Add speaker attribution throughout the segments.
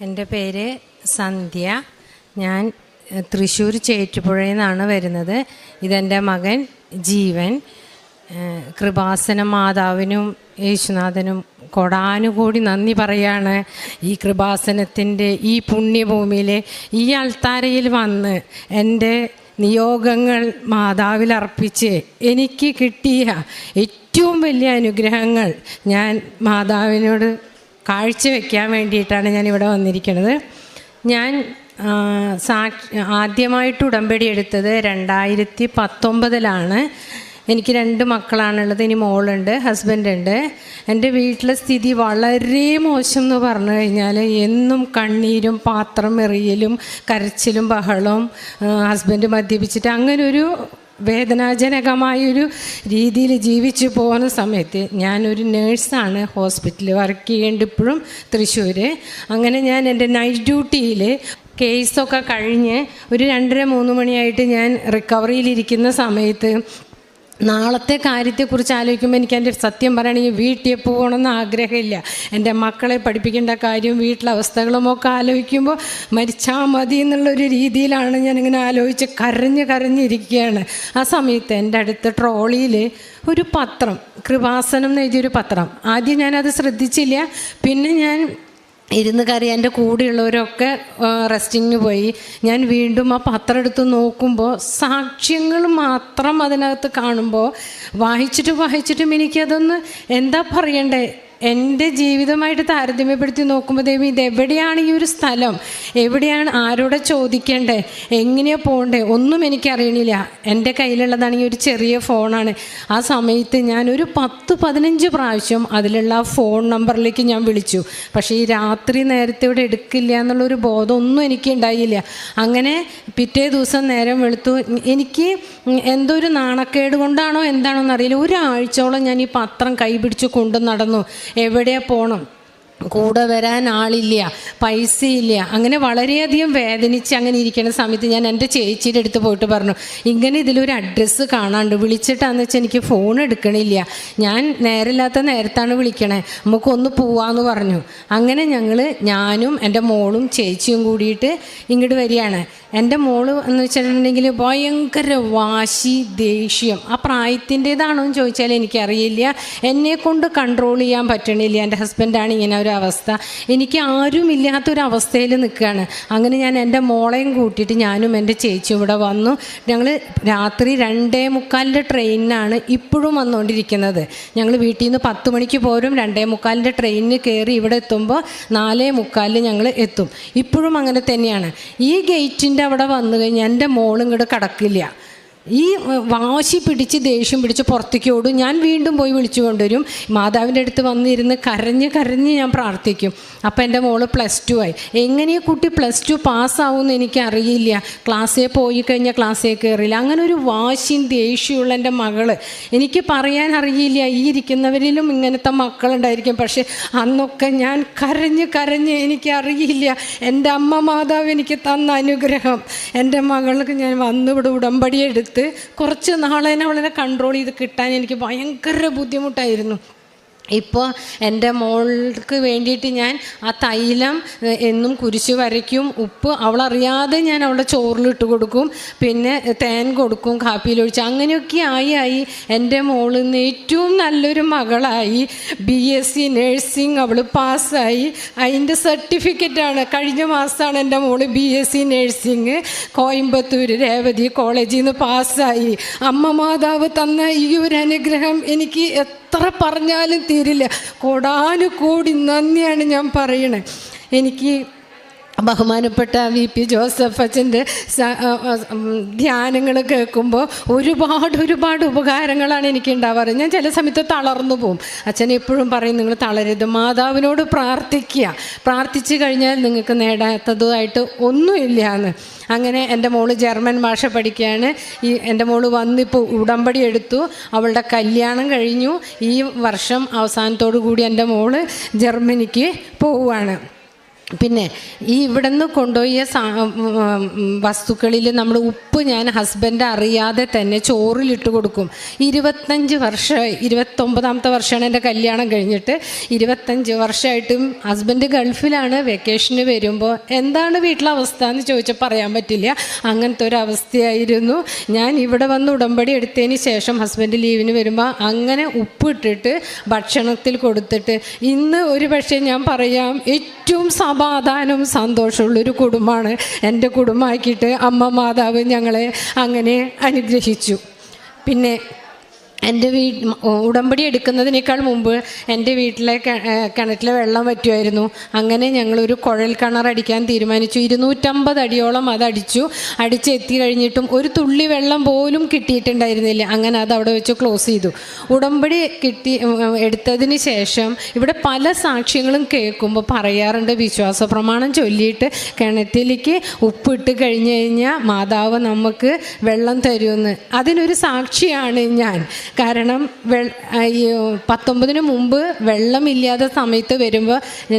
Speaker 1: എന്റെ പേര് സന്ധ്യ. ഞാൻ തൃശ്ശൂർ ചേറ്റുപുഴയിൽ നിന്നാണ് വരുന്നത്. ഇതെന്റെ മകൻ ജീവൻ. കൃപാസന മാതാവിനും യേശുനാഥനും കൊടാനുകൂടി നന്ദി പറയാണ്. ഈ കൃപാസനത്തിന്റെ ഈ പുണ്യഭൂമിയിൽ ഈ അൾത്താരയിൽ വന്ന് എന്റെ നിയോഗങ്ങൾ മാതാവിൽ അർപ്പിച്ച് എനിക്ക് കിട്ടിയ ഏറ്റവും വലിയ അനുഗ്രഹങ്ങൾ ഞാൻ മാതാവിനോട് കാഴ്ചവെക്കാൻ വേണ്ടിയിട്ടാണ് ഞാൻ ഇവിടെ വന്നിരിക്കുന്നത്. ഞാൻ ആദ്യമായിട്ട് ഉടമ്പടി എടുത്തത് രണ്ടായിരത്തി പത്തൊമ്പതിലാണ് എനിക്ക് രണ്ട് മക്കളാണുള്ളത് ഇനി മോളുണ്ട് ഹസ്ബൻഡ് ഉണ്ട് എന്റെ വീട്ടിലെ സ്ഥിതി വളരെ മോശം എന്ന് പറഞ്ഞു കഴിഞ്ഞാൽ എന്നും കണ്ണീരും പാത്രം എറിയലും കരച്ചിലും ബഹളവും ഹസ്ബൻഡ് മദ്യപിച്ചിട്ട് അങ്ങനെ ഒരു വേദനാജനകമായൊരു രീതിയിൽ ജീവിച്ചു പോകുന്ന സമയത്ത് ഞാനൊരു നേഴ്സാണ് ഹോസ്പിറ്റലിൽ വർക്ക് ചെയ്യേണ്ട ഇപ്പോഴും തൃശ്ശൂർ അങ്ങനെ ഞാൻ എന്റെ നൈറ്റ് ഡ്യൂട്ടിയിൽ കേസൊക്കെ കഴിഞ്ഞ് ഒരു രണ്ടര മൂന്ന് മണിയായിട്ട് ഞാൻ റിക്കവറിയിലിരിക്കുന്ന സമയത്ത് നാളത്തെ കാര്യത്തെക്കുറിച്ച് ആലോചിക്കുമ്പോൾ എനിക്ക് എന്റെ സത്യം പറയുകയാണെങ്കിൽ വീട്ടിൽ പോകണമെന്ന് ആഗ്രഹമില്ല. എന്റെ മക്കളെ പഠിപ്പിക്കേണ്ട കാര്യവും വീട്ടിലെ അവസ്ഥകളുമൊക്കെ ആലോചിക്കുമ്പോൾ മരിച്ചാൽ മതി എന്നുള്ളൊരു രീതിയിലാണ് ഞാനിങ്ങനെ ആലോചിച്ച് കരഞ്ഞ് കരഞ്ഞിരിക്കുകയാണ്. ആ സമയത്ത് എന്റെ അടുത്ത് ട്രോളിയിൽ ഒരു പത്രം കൃപാസനം എന്ന് എഴുതിയൊരു പത്രം. ആദ്യം ഞാനത് ശ്രദ്ധിച്ചില്ല. പിന്നെ ഞാൻ ഇരുന്ന് കറി എന്റെ കൂടെയുള്ളവരൊക്കെ റെസ്റ്റിങ്ങിന് പോയി. ഞാൻ വീണ്ടും ആ പത്രം എടുത്ത് നോക്കുമ്പോൾ സാക്ഷ്യങ്ങൾ മാത്രം അതിനകത്ത് കാണുമ്പോൾ വായിച്ചിട്ട് വായിച്ചിട്ടും എനിക്കതൊന്ന് എന്താ പറയണ്ടേ? എന്റെ ജീവിതമായിട്ട് താരതമ്യപ്പെടുത്തി നോക്കുമ്പോൾ ദൈവം ഇതെവിടെയാണ് ഈ ഒരു സ്ഥലം? എവിടെയാണ് ആരോടെ ചോദിക്കേണ്ടേ? എങ്ങനെയാണ് പോകണ്ടേ ഒന്നും എനിക്കറിയണില്ല എന്റെ കയ്യിലുള്ളതാണെങ്കിൽ ഒരു ചെറിയ ഫോണാണ്. ആ സമയത്ത് ഞാൻ ഒരു പത്ത് പതിനഞ്ച് പ്രാവശ്യം അതിലുള്ള ഫോൺ നമ്പറിലേക്ക് ഞാൻ വിളിച്ചു. പക്ഷേ ഈ രാത്രി നേരത്തെ ഇവിടെ എടുക്കില്ല എന്നുള്ളൊരു ബോധമൊന്നും എനിക്ക് ഉണ്ടായില്ല. അങ്ങനെ പിറ്റേ ദിവസം നേരം വെളുത്തു. എനിക്ക് എന്തോ ഒരു നാണക്കേട് കൊണ്ടാണോ എന്താണോ എന്നറിയില്ല ഒരാഴ്ചയോളം ഞാൻ ഈ പത്രം കൈപിടിച്ച് കൊണ്ടു നടന്നു. എവിടെയാ പോകണം കൂടെ വരാൻ ആളില്ല പൈസ ഇല്ല അങ്ങനെ വളരെയധികം വേദനിച്ച് അങ്ങനെ ഇരിക്കുന്ന സമയത്ത് ഞാൻ എന്റെ ചേച്ചിയുടെ അടുത്ത് പോയിട്ട് പറഞ്ഞു ഇങ്ങനെ ഇതിലൊരു അഡ്രസ്സ് കാണാണ്ട് വിളിച്ചിട്ടാന്ന് വെച്ചാൽ എനിക്ക് ഫോൺ എടുക്കണില്ല. ഞാൻ നേരമില്ലാത്ത നേരത്താണ് വിളിക്കണേ. നമുക്കൊന്ന് പോവാന്ന് പറഞ്ഞു. അങ്ങനെ ഞങ്ങൾ ഞാനും എന്റെ മോളും ചേച്ചിയും കൂടിയിട്ട് ഇങ്ങോട്ട് വരികയാണ്. എന്റെ മോൾ എന്ന് വെച്ചിട്ടുണ്ടെങ്കിൽ ഭയങ്കര വാശി ദേഷ്യം. ആ പ്രായത്തിന്റേതാണോ എന്ന് ചോദിച്ചാൽ എനിക്കറിയില്ല. എന്നെ കൊണ്ട് കൺട്രോൾ ചെയ്യാൻ പറ്റണില്ല. എന്റെ ഹസ്ബൻഡാണ് ഇങ്ങനെ ഒരു അവസ്ഥ എനിക്ക് ആരും ഇല്ലാത്തൊരവസ്ഥയിൽ നിൽക്കുകയാണ്. അങ്ങനെ ഞാൻ എന്റെ മോളെയും കൂട്ടിയിട്ട് ഞാനും എന്റെ ചേച്ചിയും ഇവിടെ വന്നു. ഞങ്ങൾ രാത്രി രണ്ടേ മുക്കാലിന്റെ ട്രെയിനിനാണ് ഇപ്പോഴും വന്നുകൊണ്ടിരിക്കുന്നത്. ഞങ്ങൾ വീട്ടിൽ നിന്ന് പത്ത് മണിക്ക് പോരും. രണ്ടേ മുക്കാലിന്റെ ട്രെയിനിന് കയറി ഇവിടെ എത്തുമ്പോൾ നാലേ മുക്കാലിൽ ഞങ്ങൾ എത്തും. ഇപ്പോഴും അങ്ങനെ തന്നെയാണ്. ഈ ഗേറ്റിന്റെ അവിടെ വന്നു കഴിഞ്ഞാൽ എന്റെ ഇങ്ങോട്ട് കടക്കില്ല. ഈ വാശി പിടിച്ച് ദേഷ്യം പിടിച്ച് പുറത്തേക്ക് ഓടും ഞാൻ വീണ്ടും പോയി വിളിച്ചു കൊണ്ടുവരും. മാതാവിന്റെ അടുത്ത് വന്നിരുന്ന് കരഞ്ഞ് കരഞ്ഞ് ഞാൻ പ്രാർത്ഥിക്കും. അപ്പം എന്റെ മോൾ പ്ലസ് ടു ആയി. എങ്ങനെയാണ് കുട്ടി പ്ലസ് ടു പാസ്സാവുമെന്ന് എനിക്കറിയില്ല. ക്ലാസ്സിൽ പോയി കഴിഞ്ഞാൽ ക്ലാസ്സിൽ കയറില്ല. അങ്ങനെ ഒരു വാശിയും ദേഷ്യമുള്ള എന്റെ മകൾ. എനിക്ക് പറയാൻ അറിയില്ല. ഈ ഇരിക്കുന്നവരിലും ഇങ്ങനത്തെ മക്കളുണ്ടായിരിക്കും. പക്ഷേ അന്നൊക്കെ ഞാൻ കരഞ്ഞ് കരഞ്ഞ് എനിക്കറിയില്ല. എന്റെ അമ്മ മാതാവ് എനിക്ക് തന്ന അനുഗ്രഹം. എന്റെ മകൾക്ക് ഞാൻ വന്നിവിടെ ഉടമ്പടി എടുത്ത് കുറച്ച് നാളേനെ അവളെ കൺട്രോൾ ചെയ്ത് കിട്ടാൻ എനിക്ക് ഭയങ്കര ബുദ്ധിമുട്ടായിരുന്നു. ഇപ്പോൾ എന്റെ മോൾക്ക് വേണ്ടിയിട്ട് ഞാൻ ആ തൈലം എന്നും കുരിശ് വരയ്ക്കും. ഉപ്പ് അവളറിയാതെ ഞാൻ അവളുടെ ചോറിലിട്ട് കൊടുക്കും. പിന്നെ തേൻ കൊടുക്കും കാപ്പിയിലൊഴിച്ച് അങ്ങനെയൊക്കെ ആയി ആയി എന്റെ മോളിൽ നിന്ന് ഏറ്റവും നല്ലൊരു മകളായി. ബി എസ് സി നേഴ്സിംഗ് അവൾ പാസ്സായി. അതിന്റെ സർട്ടിഫിക്കറ്റാണ്. കഴിഞ്ഞ മാസമാണ് എന്റെ മോൾ B S C nursing Coimbatore Revathi കോളേജിൽ നിന്ന് പാസ്സായി. അമ്മ മാതാവ് തന്ന ഈ ഒരു അനുഗ്രഹം എനിക്ക് എത്ര പറഞ്ഞാലും തീരില്ല. കോടാനുകൂടി നന്ദിയാണ് ഞാൻ പറയണേ. എനിക്ക് ബഹുമാനപ്പെട്ട വി പി ജോസഫ് അച്ഛന്റെ ധ്യാനങ്ങൾ കേൾക്കുമ്പോൾ ഒരുപാട് ഒരുപാട് ഉപകാരങ്ങളാണ് എനിക്ക് ഉണ്ടാവാറ് ഞാൻ ചില സമയത്ത് തളർന്നു പോകും അച്ഛൻ എപ്പോഴും പറയും നിങ്ങൾ തളരരുത്. മാതാവിനോട് പ്രാർത്ഥിക്കുക. പ്രാർത്ഥിച്ചു കഴിഞ്ഞാൽ നിങ്ങൾക്ക് നേടാത്തതുമായിട്ട് ഒന്നുമില്ല എന്ന് അങ്ങനെ എന്റെ മോൾ ജർമ്മൻ ഭാഷ പഠിക്കുകയാണ്. ഈ എന്റെ മോൾ വന്നിപ്പോൾ ഉടമ്പടി എടുത്തു. അവളുടെ കല്യാണം കഴിഞ്ഞു. ഈ വർഷം അവസാനത്തോടു കൂടി എന്റെ മോൾ ജർമ്മനിക്ക് പോവുകയാണ്. പിന്നെ ഈ ഇവിടെ നിന്ന് കൊണ്ടുപോയ വസ്തുക്കളിൽ നമ്മൾ ഉപ്പ് ഞാൻ ഹസ്ബൻഡ് അറിയാതെ തന്നെ ചോറിലിട്ട് കൊടുക്കും. ഇരുപത്തഞ്ച് വർഷം ഇരുപത്തൊമ്പതാമത്തെ വർഷമാണ് എന്റെ കല്യാണം കഴിഞ്ഞിട്ട്. ഇരുപത്തഞ്ച് വർഷമായിട്ടും ഹസ്ബൻഡ് ഗൾഫിലാണ് വെക്കേഷന് വരുമ്പോൾ എന്താണ് വീട്ടിലെ അവസ്ഥ എന്ന് ചോദിച്ചാൽ പറയാൻ പറ്റില്ല. അങ്ങനത്തെ ഒരു അവസ്ഥയായിരുന്നു. ഞാൻ ഇവിടെ വന്ന് ഉടമ്പടി എടുത്തതിന് ശേഷം ഹസ്ബൻഡ് ലീവിന് വരുമ്പോൾ അങ്ങനെ ഉപ്പ് ഇട്ടിട്ട് ഭക്ഷണത്തിൽ കൊടുത്തിട്ട് ഇന്ന് ഒരു പക്ഷേ ഞാൻ പറയാം ഏറ്റവും സമാധാനവും സന്തോഷമുള്ളൊരു കുടുംബമാണ് എന്റെ കുടുംബമാക്കിയിട്ട് അമ്മ മാതാവ് ഞങ്ങളെ അങ്ങനെ അനുഗ്രഹിച്ചു. പിന്നെ എന്റെ വീ ഉടമ്പടി എടുക്കുന്നതിനേക്കാൾ മുമ്പ് എന്റെ വീട്ടിലെ കിണറ്റിലെ വെള്ളം പറ്റുമായിരുന്നു അങ്ങനെ ഞങ്ങളൊരു കുഴൽ കിണർ അടിക്കാൻ തീരുമാനിച്ചു. ഇരുന്നൂറ്റമ്പത് അടിയോളം അത് അടിച്ചു. അടിച്ചെത്തി കഴിഞ്ഞിട്ടും ഒരു തുള്ളി വെള്ളം പോലും കിട്ടിയിട്ടുണ്ടായിരുന്നില്ല. അങ്ങനെ അത് അവിടെ വെച്ച് ക്ലോസ് ചെയ്തു. ഉടമ്പടി കിട്ടി എടുത്തതിന് ശേഷം ഇവിടെ പല സാക്ഷ്യങ്ങളും കേൾക്കുമ്പോൾ പറയാറുണ്ട് വിശ്വാസ പ്രമാണം ചൊല്ലിയിട്ട് കിണറ്റിലേക്ക് ഉപ്പിട്ട് കഴിഞ്ഞ് കഴിഞ്ഞാൽ മാതാവ് നമുക്ക് വെള്ളം തരുമെന്ന്. അതിനൊരു സാക്ഷിയാണ് ഞാൻ. കാരണം പത്തൊമ്പതിന് മുമ്പ് വെള്ളമില്ലാത്ത സമയത്ത് വരുമ്പോൾ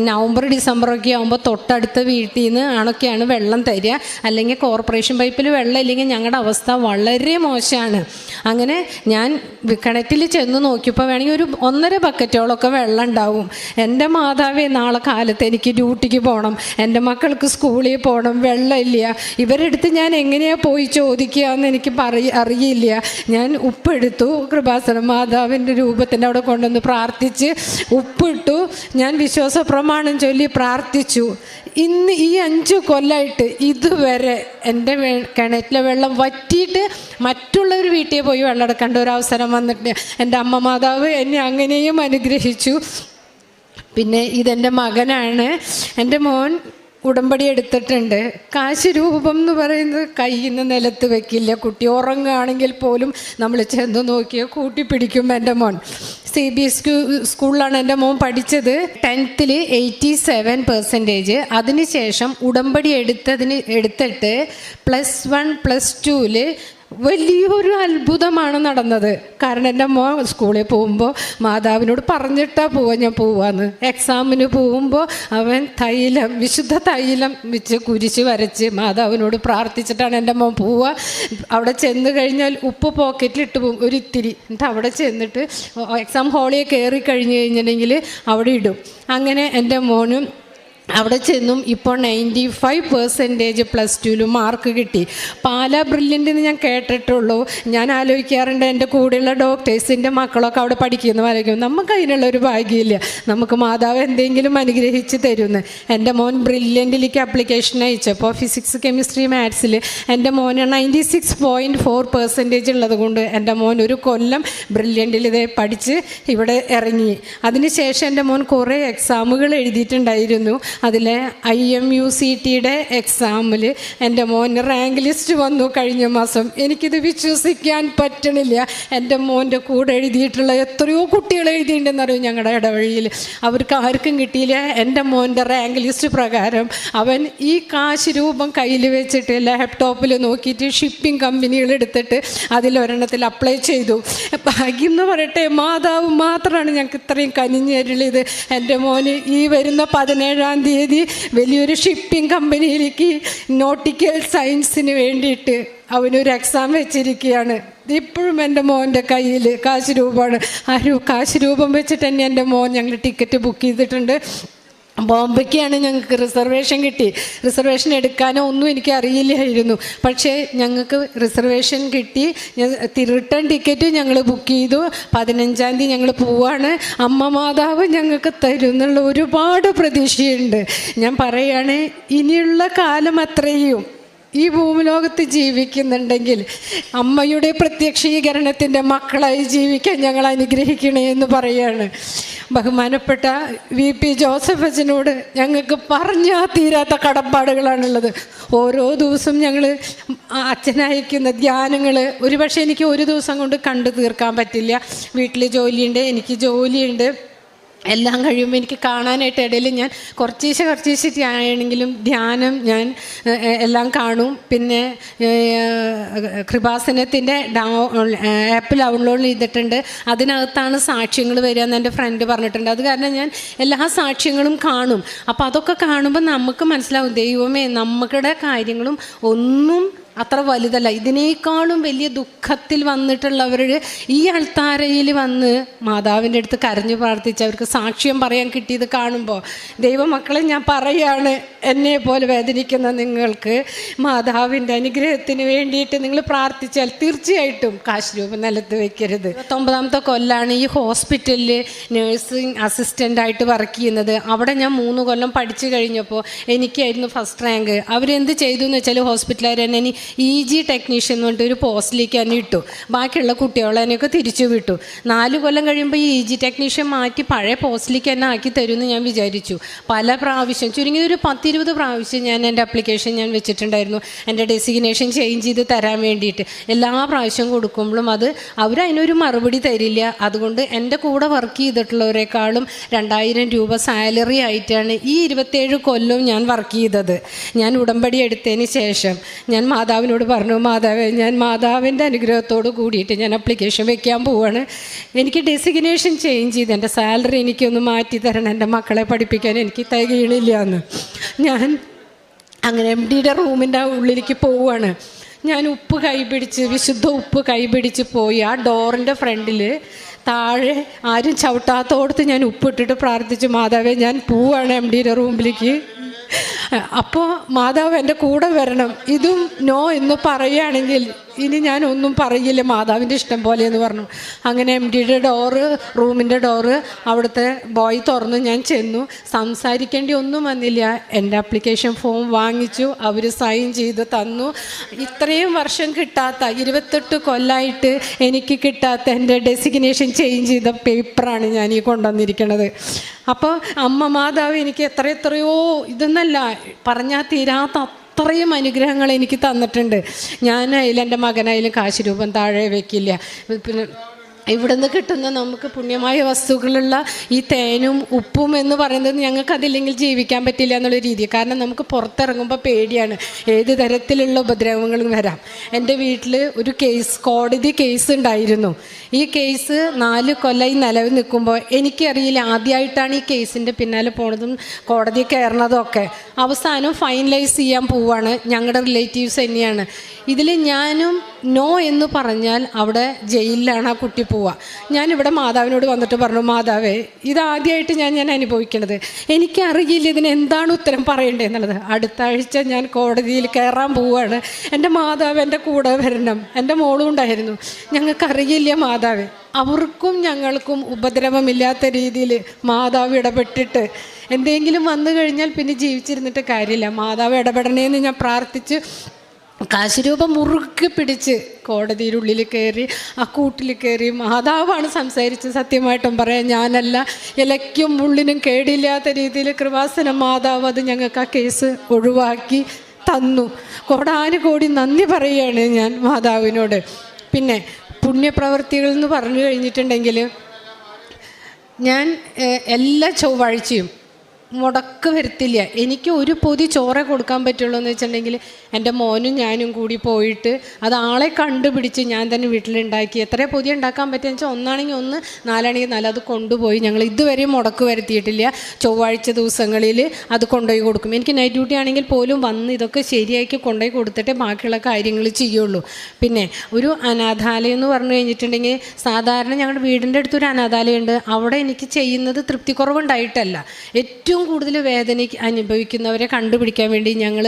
Speaker 1: നവംബർ ഡിസംബർ ഒക്കെ ആകുമ്പോൾ തൊട്ടടുത്ത വീട്ടിൽ നിന്ന് ആണൊക്കെയാണ് വെള്ളം തരിക. അല്ലെങ്കിൽ കോർപ്പറേഷൻ പൈപ്പിൽ വെള്ളം ഇല്ലെങ്കിൽ ഞങ്ങളുടെ അവസ്ഥ വളരെ മോശമാണ് അങ്ങനെ ഞാൻ കിണറ്റിൽ ചെന്ന് നോക്കിയപ്പോൾ വേണമെങ്കിൽ ഒരു ഒന്നര ബക്കറ്റോളൊക്കെ വെള്ളം ഉണ്ടാവും. എന്റെ മാതാവേ നാളെ കാലത്ത് എനിക്ക് ഡ്യൂട്ടിക്ക് പോകണം എന്റെ മക്കൾക്ക് സ്കൂളിൽ പോകണം വെള്ളമില്ല ഇവരെടുത്ത് ഞാൻ എങ്ങനെയാണ് പോയി ചോദിക്കുക എന്ന് എനിക്ക് പറയ അറിയില്ല. ഞാൻ ഉപ്പെടുത്തു കൃപാസനം മാതാവിന്റെ രൂപത്തിന്റെ അവിടെ കൊണ്ടുവന്ന് പ്രാർത്ഥിച്ച് ഉപ്പിട്ടു. ഞാൻ വിശ്വാസ പ്രമാണം ചൊല്ലി പ്രാർത്ഥിച്ചു. ഇന്ന് ഈ അഞ്ച് കൊല്ലമായിട്ട് ഇതുവരെ എന്റെ വേ കിണറ്റിലെ വെള്ളം വറ്റിയിട്ട് മറ്റുള്ളവർ വീട്ടിൽ പോയി വെള്ളം എടുക്കേണ്ട ഒരു അവസരം വന്നിട്ട് എന്റെ അമ്മ മാതാവ് എന്നെ അങ്ങനെയും അനുഗ്രഹിച്ചു. പിന്നെ ഇതെന്റെ മകനാണ്. എന്റെ മോൻ ഉടമ്പടി എടുത്തിട്ടുണ്ട്. കാശ് രൂപം എന്ന് പറയുന്നത് കയ്യിൽ നിന്ന് നിലത്ത് വെക്കില്ല. കുട്ടി ഉറങ്ങുകയാണെങ്കിൽ പോലും നമ്മൾ ചെന്ന് നോക്കിയാൽ കൂട്ടി പിടിക്കും എന്റെ മോൻ. സി ബി എസ് സ്കൂളിലാണ് എന്റെ മോൻ പഠിച്ചത്. ടെൻത്തിൽ എയ്റ്റി സെവൻ പെർസെന്റേജ്. അതിനുശേഷം ഉടമ്പടി എടുത്തതിന് എടുത്തിട്ട് പ്ലസ് വൺ പ്ലസ് ടുവിൽ വലിയൊരു അത്ഭുതമാണ് നടന്നത്. കാരണം എന്റെ മോൻ സ്കൂളിൽ പോകുമ്പോൾ മാതാവിനോട് പറഞ്ഞിട്ടാ പോവാ ഞാൻ പോവാന്ന്. എക്സാമിന് പോകുമ്പോൾ അവൻ തൈലം വിശുദ്ധ തൈലം വെച്ച് കുരിശ് വരച്ച് മാതാവിനോട് പ്രാർത്ഥിച്ചിട്ടാണ് എന്റെ മോൻ പോവുക അവിടെ ചെന്ന് കഴിഞ്ഞാൽ ഉപ്പ് പോക്കറ്റിലിട്ട് പോകും. ഒരിത്തിരി എന്നിട്ട് അവിടെ ചെന്നിട്ട് എക്സാം ഹാളിൽ കയറി കഴിഞ്ഞ് കഴിഞ്ഞിട്ടുണ്ടെങ്കിൽ അവിടെ ഇടും. അങ്ങനെ എന്റെ മോനും അവിടെ ചെന്നും ഇപ്പോൾ നയന്റി ഫൈവ് പെർസെന്റേജ് പ്ലസ് ടുവിൽ മാർക്ക് കിട്ടി. പാല ബ്രില്യന്റ് എന്ന് ഞാൻ കേട്ടിട്ടുള്ളൂ. ഞാൻ ആലോചിക്കാറുണ്ട് എന്റെ കൂടെയുള്ള ഡോക്ടേഴ്സിന്റെ മക്കളൊക്കെ അവിടെ പഠിക്കുന്നു ആലോചിക്കും നമുക്ക് അതിനുള്ള ഒരു ഭാഗ്യമില്ല. നമുക്ക് മാതാവ് എന്തെങ്കിലും അനുഗ്രഹിച്ച് തരുമെന്ന്. എന്റെ മോൻ ബ്രില്യന്റിലേക്ക് അപ്ലിക്കേഷൻ അയച്ചപ്പോൾ ഫിസിക്സ് കെമിസ്ട്രി മാത്സിൽ എന്റെ മോന് ninety six point four percentage ഉള്ളത് കൊണ്ട് എന്റെ മോൻ ഒരു കൊല്ലം ബ്രില്യന്റിൽ ഇതേ പഠിച്ച് ഇവിടെ ഇറങ്ങി. അതിനുശേഷം എന്റെ മോൻ കുറേ എക്സാമുകൾ എഴുതിയിട്ടുണ്ടായിരുന്നു. അതിലെ ഐ എം യു സി ടിയുടെ എക്സാമിൽ എന്റെ മോന് റാങ്ക് ലിസ്റ്റ് വന്നു കഴിഞ്ഞ മാസം. എനിക്കിത് വിശ്വസിക്കാൻ പറ്റണില്ല. എന്റെ മോന്റെ കൂടെ എഴുതിയിട്ടുള്ള എത്രയോ കുട്ടികൾ എഴുതിയിട്ടുണ്ടെന്നറിയും ഞങ്ങളുടെ ഇടവഴിയിൽ. അവർക്ക് ആർക്കും കിട്ടിയില്ല. എന്റെ മോന്റെ റാങ്ക് ലിസ്റ്റ് പ്രകാരം അവൻ ഈ കാശ് രൂപം കയ്യിൽ വെച്ചിട്ട് ലാപ്ടോപ്പിൽ നോക്കിയിട്ട് ഷിപ്പിംഗ് കമ്പനികൾ എടുത്തിട്ട് അതിലൊരെണ്ണത്തിൽ അപ്ലൈ ചെയ്തു. ഭാഗ്യം എന്ന് പറയട്ടെ മാതാവ് മാത്രമാണ് ഞങ്ങൾക്ക് ഇത്രയും കനിഞ്ഞരുളിയത് എന്റെ മോന് ഈ വരുന്ന പതിനേഴാം തീയതി വലിയൊരു ഷിപ്പിംഗ് കമ്പനിയിലേക്ക് നോട്ടിക്കൽ സയൻസിന് വേണ്ടിയിട്ട് അവനൊരു എക്സാം വെച്ചിരിക്കുകയാണ്. ഇപ്പോഴും എന്റെ മോന്റെ കയ്യിൽ കാശ് രൂപമാണ്. ആ കാശ് രൂപം വെച്ചിട്ട് തന്നെ എന്റെ മോൻ ഞങ്ങൾ ടിക്കറ്റ് ബുക്ക് ചെയ്തിട്ടുണ്ട്. ബോംബെക്കാണ് ഞങ്ങൾക്ക് റിസർവേഷൻ കിട്ടി. റിസർവേഷൻ എടുക്കാനോ ഒന്നും എനിക്ക് അറിയില്ലായിരുന്നു. പക്ഷേ ഞങ്ങൾക്ക് റിസർവേഷൻ കിട്ടി. റിട്ടേൺ ടിക്കറ്റ് ഞങ്ങൾ ബുക്ക് ചെയ്തു. പതിനഞ്ചാം തീയതി ഞങ്ങൾ പോവാണ്. അമ്മ മാതാവ് ഞങ്ങൾക്ക് തരും എന്നുള്ള ഒരുപാട് പ്രതീക്ഷയുണ്ട്. ഞാൻ പറയുകയാണ് ഇനിയുള്ള കാലം അത്രയും. ഈ ഭൂമിലോകത്ത് ജീവിക്കുന്നുണ്ടെങ്കിൽ അമ്മയുടെ പ്രത്യക്ഷീകരണത്തിന്റെ മക്കളായി ജീവിക്കാൻ ഞങ്ങൾ അനുഗ്രഹിക്കണേ എന്ന് പറയാണ്. ബഹുമാനപ്പെട്ട വി പി ജോസഫ് അച്ഛനോട് ഞങ്ങൾക്ക് പറഞ്ഞാൽ തീരാത്ത കടപ്പാടുകളാണുള്ളത്. ഓരോ ദിവസം ഞങ്ങൾ അച്ഛനയക്കുന്ന ധ്യാനങ്ങൾ ഒരുപക്ഷെ എനിക്ക് ഒരു ദിവസം കൊണ്ട് കണ്ടു തീർക്കാൻ പറ്റില്ല. വീട്ടിൽ ജോലിയുണ്ട് എനിക്ക് ജോലിയുണ്ട്. എല്ലാം കഴിയുമ്പോൾ എനിക്ക് കാണാനായിട്ട് ഇടയിൽ ഞാൻ കുറച്ചീശെ കുറച്ചീശെ ആണെങ്കിലും ധ്യാനം ഞാൻ എല്ലാം കാണും. പിന്നെ കൃപാസനത്തിന്റെ ഡൗ ആപ്പ് ഡൗൺലോഡ് ചെയ്തിട്ടുണ്ട്. അതിനകത്താണ് സാക്ഷ്യങ്ങൾ വരിക എന്ന് എന്റെ ഫ്രണ്ട് പറഞ്ഞിട്ടുണ്ട്. അത് കാരണം ഞാൻ എല്ലാ സാക്ഷ്യങ്ങളും കാണും. അപ്പോൾ അതൊക്കെ കാണുമ്പോൾ നമുക്ക് മനസ്സിലാവും ദൈവമേ നമ്മുടെ കാര്യങ്ങളും ഒന്നും അത്ര വലുതല്ല. ഇതിനേക്കാളും വലിയ ദുഃഖത്തിൽ വന്നിട്ടുള്ളവർ ഈ അൾത്താരയിൽ വന്ന് മാതാവിന്റെ അടുത്ത് കരഞ്ഞു പ്രാർത്ഥിച്ച് അവർക്ക് സാക്ഷ്യം പറയാൻ കിട്ടിയത് കാണുമ്പോൾ ദൈവമക്കളെ ഞാൻ പറയാണ് എന്നെ പോലെ വേദനിക്കുന്ന നിങ്ങൾക്ക് മാതാവിന്റെ അനുഗ്രഹത്തിന് വേണ്ടിയിട്ട് നിങ്ങൾ പ്രാർത്ഥിച്ചാൽ തീർച്ചയായിട്ടും കാശ് രൂപ നിലത്ത് വെക്കരുത്. പത്തൊമ്പതാമത്തെ കൊല്ലാണ് ഈ ഹോസ്പിറ്റലിൽ നേഴ്സിംഗ് അസിസ്റ്റന്റായിട്ട് വർക്ക് ചെയ്യുന്നത്. അവിടെ ഞാൻ മൂന്ന് കൊല്ലം പഠിച്ചു കഴിഞ്ഞപ്പോൾ എനിക്കായിരുന്നു ഫസ്റ്റ് റാങ്ക്. അവരെന്ത് ചെയ്തു എന്ന് വെച്ചാൽ ഹോസ്പിറ്റലുകാർ എന്നെ ഇനി ഇ ജി ടെക്നീഷ്യൻ എന്ന് പറഞ്ഞിട്ട് ഒരു പോസ്റ്റിലേക്ക് തന്നെ ഇട്ടു. ബാക്കിയുള്ള കുട്ടികളെന്നെയൊക്കെ തിരിച്ചു വിട്ടു. നാല് കൊല്ലം കഴിയുമ്പോൾ ഈ ഇ ജി ടെക്നീഷ്യൻ മാറ്റി പഴയ പോസ്റ്റിലേക്ക് തന്നെ ആക്കി തരുമെന്ന് ഞാൻ വിചാരിച്ചു. പല പ്രാവശ്യം ചുരുങ്ങിയത് ഒരു പത്തിരുപത് പ്രാവശ്യം ഞാൻ എന്റെ അപ്ലിക്കേഷൻ ഞാൻ വെച്ചിട്ടുണ്ടായിരുന്നു. എന്റെ ഡെസിഗ്നേഷൻ ചേഞ്ച് ചെയ്ത് തരാൻ വേണ്ടിയിട്ട്. എല്ലാ പ്രാവശ്യം കൊടുക്കുമ്പോഴും അത് അവരതിനൊരു മറുപടി തരില്ല. അതുകൊണ്ട് എന്റെ കൂടെ വർക്ക് ചെയ്തിട്ടുള്ളവരെക്കാളും രണ്ടായിരം രൂപ സാലറി ആയിട്ടാണ് ഈ ഇരുപത്തേഴ് കൊല്ലവും ഞാൻ വർക്ക് ചെയ്തത്. ഞാൻ ഉടമ്പടി എടുത്തതിന് ശേഷം ഞാൻ മാതാവിനോട് പറഞ്ഞു മാതാവേ ഞാൻ മാതാവിന്റെ അനുഗ്രഹത്തോട് കൂടിയിട്ട് ഞാൻ അപ്ലിക്കേഷൻ വെക്കാൻ പോവാണ്. എനിക്ക് ഡെസിഗ്നേഷൻ ചേഞ്ച് ചെയ്ത് എന്റെ സാലറി എനിക്കൊന്ന് മാറ്റി തരണം എന്റെ മക്കളെ പഠിപ്പിക്കാൻ എനിക്ക് തികയണില്ല എന്ന് ഞാൻ അങ്ങനെ എം ഡിയുടെ റൂമിന്റെ ഉള്ളിലേക്ക് പോവുകയാണ് ഞാൻ ഉപ്പ് കൈപിടിച്ച് വിശുദ്ധ ഉപ്പ് കൈപിടിച്ച് പോയി. ആ ഡോറിന്റെ ഫ്രണ്ടിൽ താഴെ ആരും ചവിട്ടാത്തോടത്ത് ഞാൻ ഉപ്പിട്ടിട്ട് പ്രാർത്ഥിച്ചു മാതാവേ ഞാൻ പോവാണ് എം ഡിയുടെ റൂമിലേക്ക്. അപ്പോൾ മാതാവ് എന്റെ കൂടെ വരണം. ഇതും നോ എന്ന് പറയുകയാണെങ്കിൽ ഇനി ഞാനൊന്നും പറയില്ല. മാതാവിന്റെ ഇഷ്ടം പോലെ എന്ന് പറഞ്ഞു. അങ്ങനെ എം ഡിയുടെ ഡോറ് റൂമിന്റെ ഡോറ് അവിടുത്തെ ബോയ് തുറന്ന് ഞാൻ ചെന്നു. സംസാരിക്കേണ്ടി ഒന്നും വന്നില്ല. എന്റെ അപ്ലിക്കേഷൻ ഫോം വാങ്ങിച്ചു. അവർ സൈൻ ചെയ്ത് തന്നു. ഇത്രയും വർഷം കിട്ടാത്ത ഇരുപത്തെട്ട് കൊല്ലമായിട്ട് എനിക്ക് കിട്ടാത്ത എന്റെ ഡെസിഗ്നേഷൻ ചേഞ്ച് ചെയ്ത പേപ്പറാണ് ഞാൻ ഈ കൊണ്ടുവന്നിരിക്കുന്നത് അപ്പോൾ അമ്മ മാതാവ് എനിക്ക് എത്ര എത്രയോ ഇതെന്നല്ല പറഞ്ഞാൽ തീരാത്ത അത്രയും അനുഗ്രഹങ്ങൾ എനിക്ക് തന്നിട്ടുണ്ട്. ഞാനായാലും എന്റെ മകനായാലും കാശ് രൂപം താഴെ വെക്കില്ല. പിന്നെ ഇവിടുന്ന് കിട്ടുന്ന നമുക്ക് പുണ്യമായ വസ്തുക്കളുള്ള ഈ തേനും ഉപ്പും എന്ന് പറയുന്നത് ഞങ്ങൾക്ക് അതില്ലെങ്കിൽ ജീവിക്കാൻ പറ്റില്ല എന്നുള്ള രീതി കാരണം നമുക്ക് പുറത്തിറങ്ങുമ്പോൾ പേടിയാണ്. ഏത് തരത്തിലുള്ള ഉപദ്രവങ്ങളും വരാം. എന്റെ വീട്ടിൽ ഒരു കേസ് കോടതി കേസ് ഉണ്ടായിരുന്നു. ഈ കേസ് നാല് കൊല്ലമായി നിലവിൽ നിൽക്കുമ്പോൾ എനിക്കറിയില്ല ആദ്യമായിട്ടാണ് ഈ കേസിന്റെ പിന്നാലെ പോണതും കോടതി കയറണതും ഒക്കെ. അവസാനം ഫൈനലൈസ് ചെയ്യാൻ പോവാണ്. ഞങ്ങളുടെ റിലേറ്റീവ്സ് തന്നെയാണ്. ഇതിൽ ഞാനും നോ എന്ന് പറഞ്ഞാൽ അവിടെ ജയിലിലാണ് ആ കുട്ടി പോവുക. ഞാനിവിടെ മാതാവിനോട് വന്നിട്ട് പറഞ്ഞു മാതാവേ ഇതാദ്യമായിട്ട് ഞാൻ ഞാൻ അനുഭവിക്കണത്. എനിക്കറിയില്ല ഇതിന് എന്താണ് ഉത്തരം പറയേണ്ടതെന്നുള്ളത്. അടുത്ത ആഴ്ച ഞാൻ കോടതിയിൽ കയറാൻ പോവുകയാണ്. എന്റെ മാതാവ് എന്റെ കൂടെ വരണം. എന്റെ മോളും ഉണ്ടായിരുന്നു. ഞങ്ങൾക്കറിയില്ല മാതാവ്. അവർക്കും ഞങ്ങൾക്കും ഉപദ്രവമില്ലാത്ത രീതിയിൽ മാതാവ് ഇടപെട്ടിട്ട് എന്തെങ്കിലും വന്നു കഴിഞ്ഞാൽ പിന്നെ ജീവിച്ചിരുന്നിട്ട് കാര്യമില്ല. മാതാവ് ഇടപെടണേന്ന് ഞാൻ പ്രാർത്ഥിച്ച് കാശുരൂപം മുറുക്കി പിടിച്ച് കോടതിയിലുള്ളിൽ കയറി ആ കൂട്ടിൽ കയറി മാതാവാണ് സംസാരിച്ചത്. സത്യമായിട്ടും പറയാം ഞാനല്ല ഇലയ്ക്കും ഉള്ളിനും കേടില്ലാത്ത രീതിയിൽ കൃപാസന മാതാവ് അത് ഞങ്ങൾക്ക് ആ കേസ് ഒഴിവാക്കി തന്നു. കോടാനുകോടി നന്ദി പറയുകയാണ് ഞാൻ മാതാവിനോട്. പിന്നെ പുണ്യപ്രവർത്തികൾ എന്ന് പറഞ്ഞു കഴിഞ്ഞിട്ടുണ്ടെങ്കിൽ ഞാൻ എല്ലാ ചൊവ്വാഴ്ചയും മുടക്ക് വരുത്തില്ല. എനിക്ക് ഒരു പൊതി ചോറേ കൊടുക്കാൻ പറ്റുള്ളൂ എന്ന് വെച്ചിട്ടുണ്ടെങ്കിൽ എന്റെ മോനും ഞാനും കൂടി പോയിട്ട് അത് ആളെ കണ്ടുപിടിച്ച് ഞാൻ തന്നെ വീട്ടിലുണ്ടാക്കി എത്ര പൊതി ഉണ്ടാക്കാൻ പറ്റുക വെച്ചാൽ ഒന്നാണെങ്കിൽ ഒന്ന് നാലാണെങ്കിൽ നാല് അത് കൊണ്ടുപോയി ഞങ്ങൾ ഇതുവരെ മുടക്ക് വരുത്തിയിട്ടില്ല. ചൊവ്വാഴ്ച ദിവസങ്ങളിൽ അത് കൊണ്ടുപോയി കൊടുക്കും. എനിക്ക് നൈറ്റ് ഡ്യൂട്ടി ആണെങ്കിൽ പോലും വന്ന് ഇതൊക്കെ ശരിയാക്കി കൊണ്ടുപോയി കൊടുത്തിട്ടേ ബാക്കിയുള്ള കാര്യങ്ങൾ ചെയ്യുള്ളൂ. പിന്നെ ഒരു അനാഥാലയം എന്ന് പറഞ്ഞു കഴിഞ്ഞിട്ടുണ്ടെങ്കിൽ സാധാരണ ഞങ്ങളുടെ വീടിന്റെ അടുത്തൊരു അനാഥാലയമുണ്ട്. അവിടെ എനിക്ക് ചെയ്യുന്നത് തൃപ്തിക്കുറവുണ്ടായിട്ടല്ല. ഏറ്റവും കൂടുതൽ വേദന അനുഭവിക്കുന്നവരെ കണ്ടുപിടിക്കാൻ വേണ്ടി ഞങ്ങൾ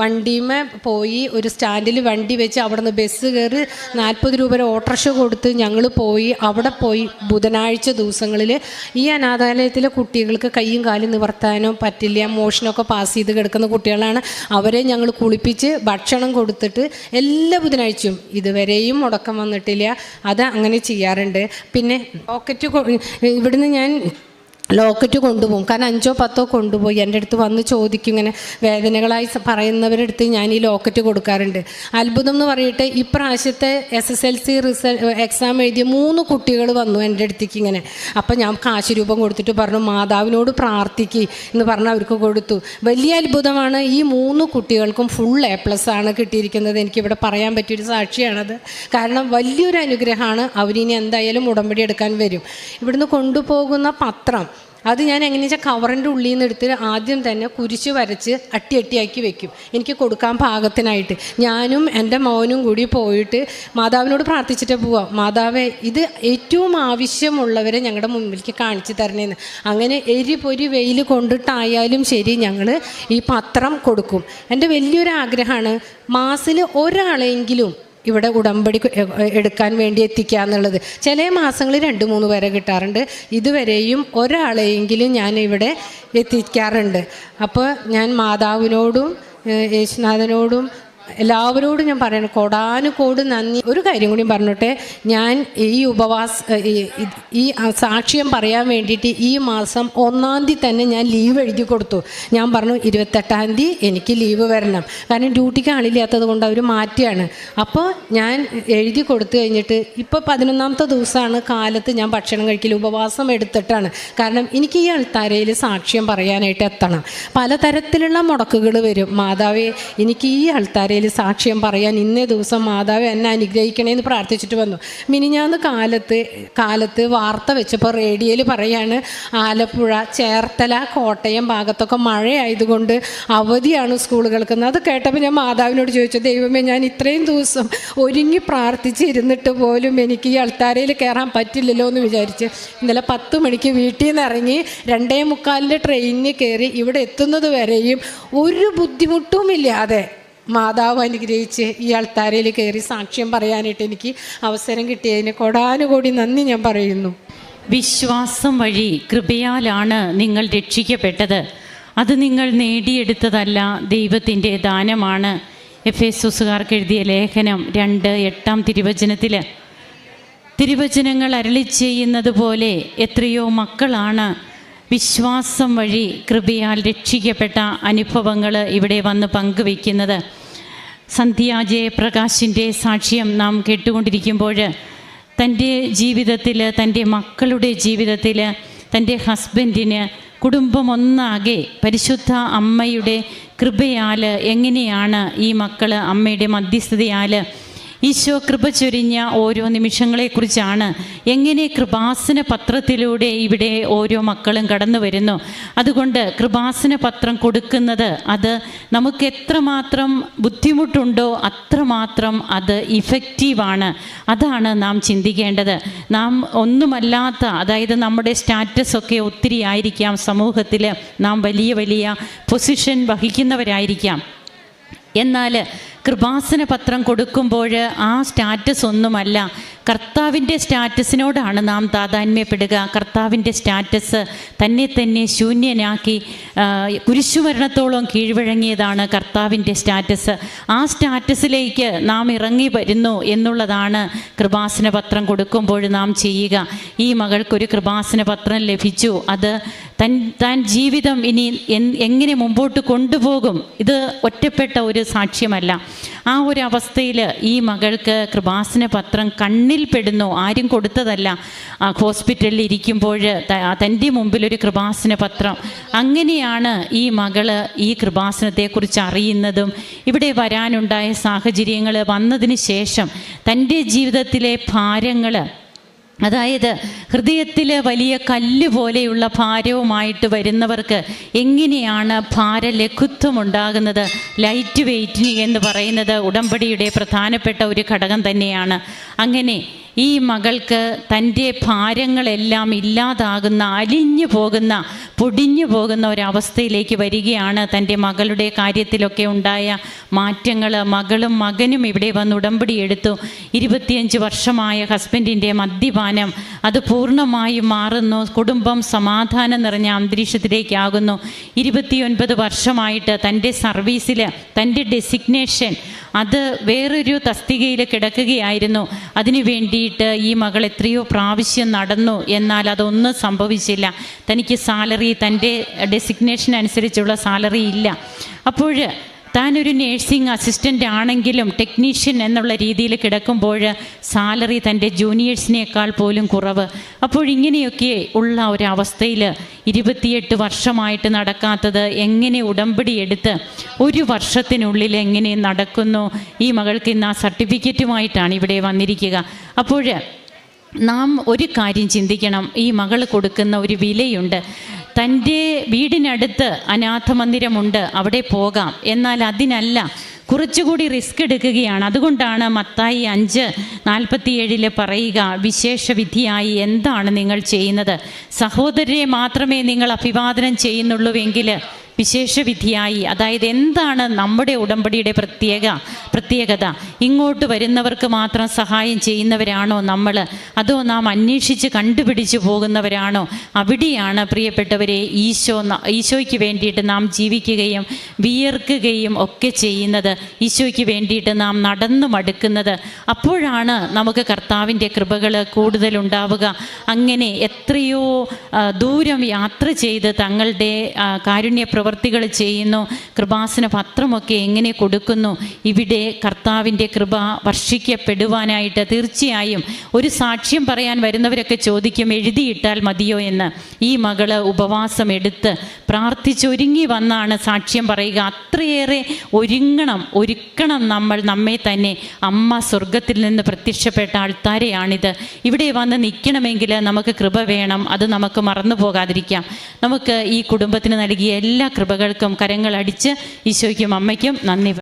Speaker 1: വണ്ടിമേ പോയി ഒരു സ്റ്റാൻഡിൽ വണ്ടി വെച്ച് അവിടെ നിന്ന് ബസ് കയറി നാൽപ്പത് രൂപ ഓട്ടോറിക്ഷ കൊടുത്ത് ഞങ്ങൾ പോയി. അവിടെ പോയി ബുധനാഴ്ച ദിവസങ്ങളിൽ ഈ അനാഥാലയത്തിലെ കുട്ടികൾക്ക് കൈയും കാലും നിവർത്താനോ പറ്റില്ല മോഷനമൊക്കെ പാസ് ചെയ്ത് കിടക്കുന്ന കുട്ടികളാണ്. അവരെ ഞങ്ങൾ കുളിപ്പിച്ച് ഭക്ഷണം കൊടുത്തിട്ട് എല്ലാ ബുധനാഴ്ചയും ഇതുവരെയും മുടക്കം വന്നിട്ടില്ല. അത് അങ്ങനെ ചെയ്യാറുണ്ട്. പിന്നെ പോക്കറ്റ് ഇവിടുന്ന് ഞാൻ ലോക്കറ്റ് കൊണ്ടുപോകും. കാരണം അഞ്ചോ പത്തോ കൊണ്ടുപോയി. എന്റെ അടുത്ത് വന്ന് ചോദിക്കും ഇങ്ങനെ വേദനകളായി പറയുന്നവരുടെ അടുത്ത് ഞാൻ ഈ ലോക്കറ്റ് കൊടുക്കാറുണ്ട്. അത്ഭുതം എന്ന് പറയട്ടെ ഇപ്രാവശ്യത്തെ S S L C result exam എഴുതിയ മൂന്ന് കുട്ടികൾ വന്നു എന്റെ അടുത്തേക്ക് ഇങ്ങനെ. അപ്പം ഞാൻ കാശ് രൂപം കൊടുത്തിട്ട് പറഞ്ഞു മാതാവിനോട് പ്രാർത്ഥിക്ക് എന്ന് പറഞ്ഞ് അവർക്ക് കൊടുത്തു. വലിയ അത്ഭുതമാണ് ഈ മൂന്ന് കുട്ടികൾക്കും ഫുൾ എ പ്ലസ് ആണ് കിട്ടിയിരിക്കുന്നത്. എനിക്കിവിടെ പറയാൻ പറ്റിയൊരു സാക്ഷിയാണത്. കാരണം വലിയൊരു അനുഗ്രഹമാണ് അവരിനി എന്തായാലും ഉടമ്പടി എടുക്കാൻ വരും. ഇവിടുന്ന് കൊണ്ടുപോകുന്ന പത്രം അത് ഞാൻ എങ്ങനെയാ വെച്ചാൽ കവറിന്റെ ഉള്ളിൽ നിന്ന് എടുത്ത് ആദ്യം തന്നെ കുരിശ് വരച്ച് അട്ടി അട്ടിയാക്കി വെക്കും. എനിക്ക് കൊടുക്കാൻ പാകത്തിനായിട്ട്. ഞാനും എന്റെ മോനും കൂടി പോയിട്ട് മാതാവിനോട് പ്രാർത്ഥിച്ചിട്ട് പോവാം. മാതാവേ ഇത് ഏറ്റവും ആവശ്യമുള്ളവരെ ഞങ്ങളുടെ മുമ്പിലേക്ക് കാണിച്ചു തരണേന്ന്. അങ്ങനെ എരി പൊരി വെയിൽ കൊണ്ടിട്ടായാലും ശരി ഞങ്ങൾ ഈ പത്രം കൊടുക്കും. എന്റെ വലിയൊരു ആഗ്രഹമാണ് മാസത്തിൽ ഒരാളെങ്കിലും ഇവിടെ ഉടമ്പടി എടുക്കാൻ വേണ്ടി എത്തിക്കുക എന്നുള്ളത്. ചില മാസങ്ങളിൽ രണ്ട് മൂന്ന് പേരെ കിട്ടാറുണ്ട്. ഇതുവരെയും ഒരാളെയെങ്കിലും ഞാൻ ഇവിടെ എത്തിക്കാറുണ്ട്. അപ്പോൾ ഞാൻ മാതാവിനോടും യേശുനാഥനോടും എല്ലാവരോടും ഞാൻ പറയണം. കോടാനുകോട് നന്ദി. ഒരു കാര്യം കൂടി പറഞ്ഞോട്ടെ. ഞാൻ ഈ ഉപവാസ ഈ- സാക്ഷ്യം പറയാൻ വേണ്ടിയിട്ട് ഈ മാസം ഒന്നാം തീയതി തന്നെ ഞാൻ ലീവ് എഴുതി കൊടുത്തു. ഞാൻ പറഞ്ഞു ഇരുപത്തെട്ടാം തീയതി എനിക്ക് ലീവ് വരണം. കാരണം ഡ്യൂട്ടിക്ക് ആളില്ലാത്തത് കൊണ്ട് അവർ മാറ്റിയാണ്. അപ്പോൾ ഞാൻ എഴുതി കൊടുത്തു കഴിഞ്ഞിട്ട് ഇപ്പോൾ പതിനൊന്നാമത്തെ ദിവസമാണ് കാലത്ത് ഞാൻ ഭക്ഷണം കഴിക്കൽ ഉപവാസം എടുത്തിട്ടാണ്. കാരണം എനിക്ക് ഈ അൾത്താരയിൽ സാക്ഷ്യം പറയാനായിട്ട് എത്തണം. പലതരത്തിലുള്ള മുടക്കുകൾ വരും. മാതാവേ എനിക്ക് ഈ അൾത്താരയിൽ സാക്ഷ്യം പറയാൻ ഇന്നേ ദിവസം മാതാവ് എന്നെ അനുഗ്രഹിക്കണേന്ന് പ്രാർത്ഥിച്ചിട്ട് വന്നു. മിനിഞ്ഞാന്ന് കാലത്ത് കാലത്ത് വാർത്ത വെച്ചപ്പോൾ റേഡിയോയിൽ പറയാണ് ആലപ്പുഴ ചേർത്തല കോട്ടയം ഭാഗത്തൊക്കെ മഴയായതുകൊണ്ട് അവധിയാണ് സ്കൂളുകൾക്ക് അത് കേട്ടപ്പോൾ ഞാൻ മാതാവിനോട് ചോദിച്ചു ദൈവമേ ഞാൻ ഇത്രയും ദിവസം ഒരുങ്ങി പ്രാർത്ഥിച്ചിരുന്നിട്ട് പോലും എനിക്ക് ഈ അൾത്താരയിൽ കയറാൻ പറ്റില്ലല്ലോ എന്ന് വിചാരിച്ച് ഇന്നലെ പത്ത് മണിക്ക് വീട്ടിൽ നിന്ന് ഇറങ്ങി രണ്ടേ മുക്കാലിന്റെ ട്രെയിനിന് കയറി ഇവിടെ എത്തുന്നത് വരെയും ഒരു ബുദ്ധിമുട്ടുമില്ലാതെ മാതാവ് അനുഗ്രഹിച്ച് ഈ അൾത്താരയിൽ കയറി സാക്ഷ്യം പറയാനായിട്ട് എനിക്ക് അവസരം കിട്ടിയതിന് കൊടാനുകൂടി നന്ദി ഞാൻ പറയുന്നു.
Speaker 2: വിശ്വാസം വഴി കൃപയാലാണ് നിങ്ങൾ രക്ഷിക്കപ്പെട്ടത്. അത് നിങ്ങൾ നേടിയെടുത്തതല്ല ദൈവത്തിന്റെ ദാനമാണ്. എഫ് എസുസുകാർക്ക് എഴുതിയ ലേഖനം രണ്ട് എട്ടാം തിരുവചനത്തിൽ തിരുവചനങ്ങൾ അരളി ചെയ്യുന്നത് പോലെ എത്രയോ മക്കളാണ് വിശ്വാസം വഴി കൃപയാൽ രക്ഷിക്കപ്പെട്ട അനുഭവങ്ങൾ ഇവിടെ വന്ന് പങ്കുവയ്ക്കുന്നത്. സന്ധ്യ ജയപ്രകാശിന്റെ സാക്ഷ്യം നാം കേട്ടുകൊണ്ടിരിക്കുമ്പോൾ തന്റെ ജീവിതത്തിൽ തന്റെ മക്കളുടെ ജീവിതത്തിൽ തന്റെ ഹസ്ബൻഡിന് കുടുംബം ഒന്നാകെ പരിശുദ്ധ അമ്മയുടെ കൃപയാൽ എങ്ങനെയാണ് ഈ മക്കൾ അമ്മയുടെ മധ്യസ്ഥതയാൽ ഈശോ കൃപ ചൊരിഞ്ഞ ഓരോ നിമിഷങ്ങളെക്കുറിച്ചാണ് എങ്ങനെ കൃപാസന പത്രത്തിലൂടെ ഇവിടെ ഓരോ മക്കളും കടന്നു വരുന്നു. അതുകൊണ്ട് കൃപാസന പത്രം കൊടുക്കുന്നത് അത് നമുക്ക് എത്രമാത്രം ബുദ്ധിമുട്ടുണ്ടോ അത്രമാത്രം അത് ഇഫക്റ്റീവാണ് അതാണ് നാം ചിന്തിക്കേണ്ടത്. നാം ഒന്നുമല്ലാത്ത അതായത് നമ്മുടെ സ്റ്റാറ്റസ് ഒക്കെ ഒത്തിരി ആയിരിക്കാം. സമൂഹത്തിൽ നാം വലിയ വലിയ പൊസിഷൻ വഹിക്കുന്നവരായിരിക്കാം. എന്നാൽ കൃപാസന പത്രം കൊടുക്കുമ്പോൾ ആ സ്റ്റാറ്റസ് ഒന്നുമല്ല. കർത്താവിന്റെ സ്റ്റാറ്റസിനോടാണ് നാം താതാന്മ്യപ്പെടുക. കർത്താവിന്റെ സ്റ്റാറ്റസ് തന്നെ തന്നെ ശൂന്യനാക്കി കുരിശുമരണത്തോളം കീഴ്വഴങ്ങിയതാണ് കർത്താവിന്റെ സ്റ്റാറ്റസ്. ആ സ്റ്റാറ്റസിലേക്ക് നാം ഇറങ്ങി വരുന്നു എന്നുള്ളതാണ് കൃപാസന പത്രം കൊടുക്കുമ്പോൾ നാം ചെയ്യുക. ഈ മകൾക്കൊരു കൃപാസന പത്രം ലഭിച്ചു. അത് തൻ താൻ ജീവിതം ഇനി എങ്ങനെ മുമ്പോട്ട് കൊണ്ടുപോകും? ഇത് ഒറ്റപ്പെട്ട ഒരു സാക്ഷ്യമല്ല. ആ ഒരു അവസ്ഥയിൽ ഈ മകൾക്ക് കൃപാസന പത്രം കണ്ണിൽ പെടുന്നു. ആരും കൊടുത്തതല്ല. ഹോസ്പിറ്റലിൽ ഇരിക്കുമ്പോൾ തന്റെ മുമ്പിൽ ഒരു കൃപാസന പത്രം. അങ്ങനെയാണ് ഈ മകൾ ഈ കൃപാസനത്തെക്കുറിച്ച് അറിയുന്നതും ഇവിടെ വരാനുണ്ടായ സാഹചര്യങ്ങൾ വന്നതിന് ശേഷം തന്റെ ജീവിതത്തിലെ ഭാരങ്ങൾ അതായത് ഹൃദയത്തിലെ വലിയ കല്ല് പോലെയുള്ള ഭാരവുമായിട്ട് വരുന്നവർക്ക് എങ്ങനെയാണ് ഭാരലഘുത്വം ഉണ്ടാകുന്നത് ലൈറ്റ് വെയ്റ്റിംഗ് എന്ന് പറയുന്നത് ഉടമ്പടിയുടെ പ്രധാനപ്പെട്ട ഒരു ഘടകം തന്നെയാണ്. അങ്ങനെ ഈ മകൾക്ക് തന്റെ ഭാരങ്ങളെല്ലാം ഇല്ലാതാകുന്ന അലിഞ്ഞു പോകുന്ന പൊടിഞ്ഞു പോകുന്ന ഒരവസ്ഥയിലേക്ക് വരികയാണ്. തന്റെ മകളുടെ കാര്യത്തിലൊക്കെ ഉണ്ടായ മാറ്റങ്ങൾ മകളും മകനും ഇവിടെ വന്ന് ഉടമ്പടി എടുത്തു. ഇരുപത്തിയഞ്ച് വർഷമായ ഹസ്ബൻഡിന്റെ മദ്യപാനം അത് പൂർണമായും മാറുന്നു. കുടുംബം സമാധാനം നിറഞ്ഞ അന്തരീക്ഷത്തിലേക്കാകുന്നു. ഇരുപത്തിയൊൻപത് വർഷമായിട്ട് തന്റെ സർവീസിൽ തന്റെ ഡെസിഗ്നേഷൻ അത് വേറൊരു തസ്തികയിൽ കിടക്കുകയായിരുന്നു. അതിനു വേണ്ടിയിട്ട് ഈ മകൾ എത്രയോ പ്രാവശ്യം നടന്നു. എന്നാൽ അതൊന്നും സംഭവിച്ചില്ല. തനിക്ക് സാലറി തന്റെ ഡെസിഗ്നേഷൻ അനുസരിച്ചുള്ള സാലറി ഇല്ല. അപ്പോൾ താനൊരു നേഴ്സിംഗ് അസിസ്റ്റന്റ് ആണെങ്കിലും ടെക്നീഷ്യൻ എന്നുള്ള രീതിയിൽ കിടക്കുമ്പോൾ സാലറി തന്റെ ജൂനിയേഴ്സിനേക്കാൾ പോലും കുറവ്. അപ്പോൾ ഇങ്ങനെയൊക്കെ ഉള്ള ഒരവസ്ഥയിൽ ഇരുപത്തിയെട്ട് വർഷമായിട്ട് നടക്കാത്തത് എങ്ങനെ ഉടമ്പടി എടുത്ത് ഒരു വർഷത്തിനുള്ളിൽ എങ്ങനെ നടക്കുന്നു? ഈ മകൾക്ക് ഇന്ന് ആ സർട്ടിഫിക്കറ്റുമായിട്ടാണ് ഇവിടെ വന്നിരിക്കുക. അപ്പോൾ നാം ഒരു കാര്യം ചിന്തിക്കണം. ഈ മകൾ കൊടുക്കുന്ന ഒരു വിലയുണ്ട്. തന്റെ വീടിനടുത്ത് അനാഥ മന്ദിരമുണ്ട് അവിടെ പോകാം. എന്നാൽ അതിനല്ല കുറച്ചുകൂടി റിസ്ക് എടുക്കുകയാണ്. അതുകൊണ്ടാണ് മത്തായി അഞ്ച് നാൽപ്പത്തിയേഴിൽ പറയുക വിശേഷ വിധിയായി എന്താണ് നിങ്ങൾ ചെയ്യുന്നത്? സഹോദരരെ മാത്രമേ നിങ്ങൾ അഭിവാദനം ചെയ്യുന്നുള്ളൂവെങ്കിൽ വിശേഷവിധിയായി. അതായത് എന്താണ് നമ്മുടെ ഉടമ്പടിയുടെ പ്രത്യേക പ്രത്യേകത? ഇങ്ങോട്ട് വരുന്നവർക്ക് മാത്രം സഹായം ചെയ്യുന്നവരാണോ നമ്മൾ? അതോ നാം അന്വേഷിച്ച് കണ്ടുപിടിച്ച് പോകുന്നവരാണോ? അവിടെയാണ് പ്രിയപ്പെട്ടവരെ ഈശോ ഈശോയ്ക്ക് വേണ്ടിയിട്ട് നാം ജീവിക്കുകയും വിയർക്കുകയും ഒക്കെ ചെയ്യുന്നത്. ഈശോയ്ക്ക് വേണ്ടിയിട്ട് നാം നടന്നു മടുക്കുന്നത്. അപ്പോഴാണ് നമുക്ക് കർത്താവിന്റെ കൃപകൾ കൂടുതലുണ്ടാവുക. അങ്ങനെ എത്രയോ ദൂരം യാത്ര ചെയ്ത് തങ്ങളുടെ കാരുണ്യ പ്രവർത്തികൾ ചെയ്യുന്നു കൃപാസന പത്രമൊക്കെ എങ്ങനെ കൊടുക്കുന്നു ഇവിടെ കർത്താവിന്റെ കൃപ വർഷിക്കപ്പെടുവാനായിട്ട് തീർച്ചയായും ഒരു സാക്ഷ്യം പറയാൻ വരുന്നവരൊക്കെ ചോദിക്കും എഴുതിയിട്ടാൽ മതിയോ എന്ന്? ഈ മകൾ ഉപവാസം എടുത്ത് പ്രാർത്ഥിച്ചൊരുങ്ങി വന്നാണ് സാക്ഷ്യം പറയുക. അത്രയേറെ ഒരുങ്ങണം ഒരുക്കണം നമ്മൾ നമ്മെ തന്നെ. അമ്മ സ്വർഗത്തിൽ നിന്ന് പ്രത്യക്ഷപ്പെട്ട ആൾത്താരെയാണിത്. ഇവിടെ വന്ന് നിൽക്കണമെങ്കിൽ നമുക്ക് കൃപ വേണം അത് നമുക്ക് മറന്നു പോകാതിരിക്കാം നമുക്ക് ഈ കുടുംബത്തിന് നൽകിയ എല്ലാ കൃപകൾക്കും കരങ്ങളടിച്ച് ഈശോയ്ക്കും അമ്മയ്ക്കും നന്ദി